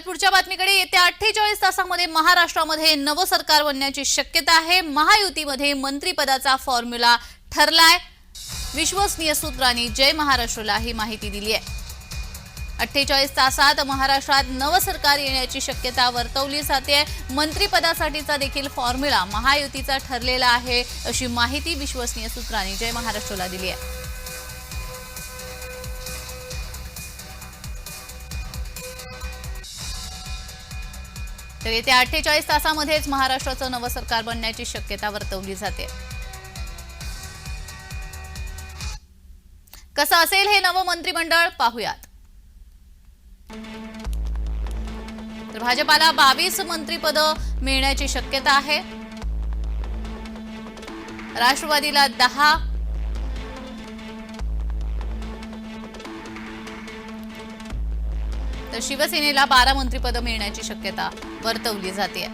वळूयात पुढच्या बातमीकडे येत्या अठ्ठेचाळीस तासामध्ये महाराष्ट्रामध्ये नवं सरकार बनण्याची शक्यता आहे. महायुतीमध्ये मंत्रीपदाचा फॉर्म्युला ठरलाय. विश्वसनीय सूत्रांनी जय महाराष्ट्रला ही माहिती दिली आहे अठ्ठेचाळीस तासात महाराष्ट्रात नवं सरकार येण्याची शक्यता वर्तवली जाते. मंत्रिपदासाठीचा देखील फॉर्म्युला महायुतीचा ठरलेला आहे अशी माहिती विश्वसनीय सूत्रांनी जय महाराष्ट्रला दिली आहे तर येत्या अठ्ठेचाळीस तासामध्येच महाराष्ट्राचं नवं सरकार बनण्याची शक्यता वर्तवली जाते. कसं असेल हे नवं मंत्रिमंडळ? पाहूयात. तर भाजपाला बावीस मंत्रिपद मिळण्याची शक्यता आहे. राष्ट्रवादीला दहा तर शिवसेनेला बारा मंत्रिपद मिळण्याची शक्यता वर्तवली जाते